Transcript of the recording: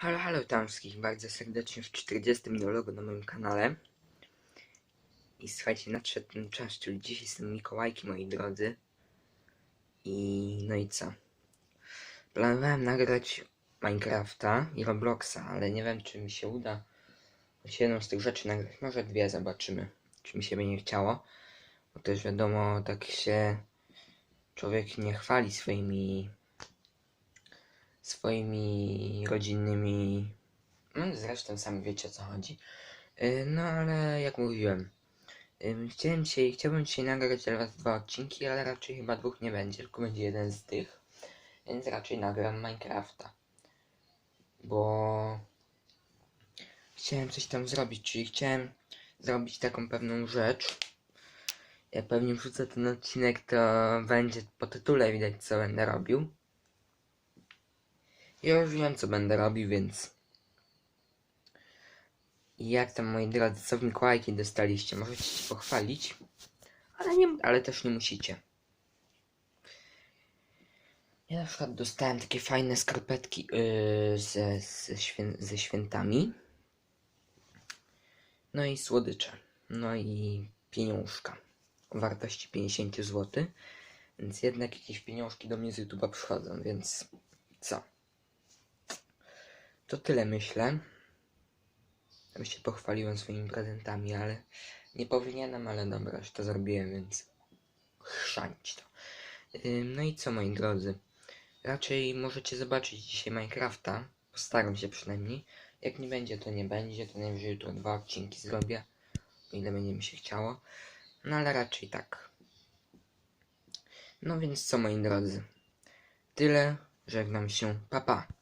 Halo, halo tam wszystkich bardzo serdecznie w 40 dialogu na moim kanale. I słuchajcie, nadszedł ten czas, czyli dzisiaj są Mikołajki, moi drodzy. I no i co? Planowałem nagrać Minecrafta i Robloxa, ale nie wiem, czy mi się uda choć jedną z tych rzeczy nagrać. Może dwie, zobaczymy, czy mi się będzie chciało. Bo też wiadomo, tak się człowiek nie chwali swoimi swoimi rodzinnymi. No zresztą sami wiecie o co chodzi. Yy, No ale jak mówiłem, chciałem dzisiaj, chciałbym dzisiaj nagrać dla was dwa odcinki, ale raczej chyba dwóch nie będzie, tylko będzie jeden z tych. Więc raczej nagram Minecrafta. Bo chciałem coś tam zrobić, czyli chciałem zrobić taką pewną rzecz. Jak pewnie wrzucę ten odcinek, to będzie po tytule widać co będę robił. Ja już wiem, co będę robił, więc... I Jak tam, moi drodzy, co w Mikołajki dostaliście? Możecie się pochwalić, ale, nie, ale też nie musicie. Ja na przykład dostałem takie fajne skarpetki yy, ze, ze, świę, ze świętami. No i słodycze. No i pieniążka o wartości 50 zł. Więc jednak jakieś pieniążki do mnie z YouTube'a przychodzą, więc co? To tyle myślę. Ja się pochwaliłem swoimi prezentami, ale nie powinienem, ale dobra, już to zrobiłem, więc chrzańć to. No i co moi drodzy? Raczej możecie zobaczyć dzisiaj Minecrafta. Postaram się przynajmniej. Jak nie będzie, to nie będzie. To najwyżej jutro dwa odcinki zrobię. Ile będzie mi się chciało. No ale raczej tak. No więc co moi drodzy? Tyle. Żegnam się. Pa pa.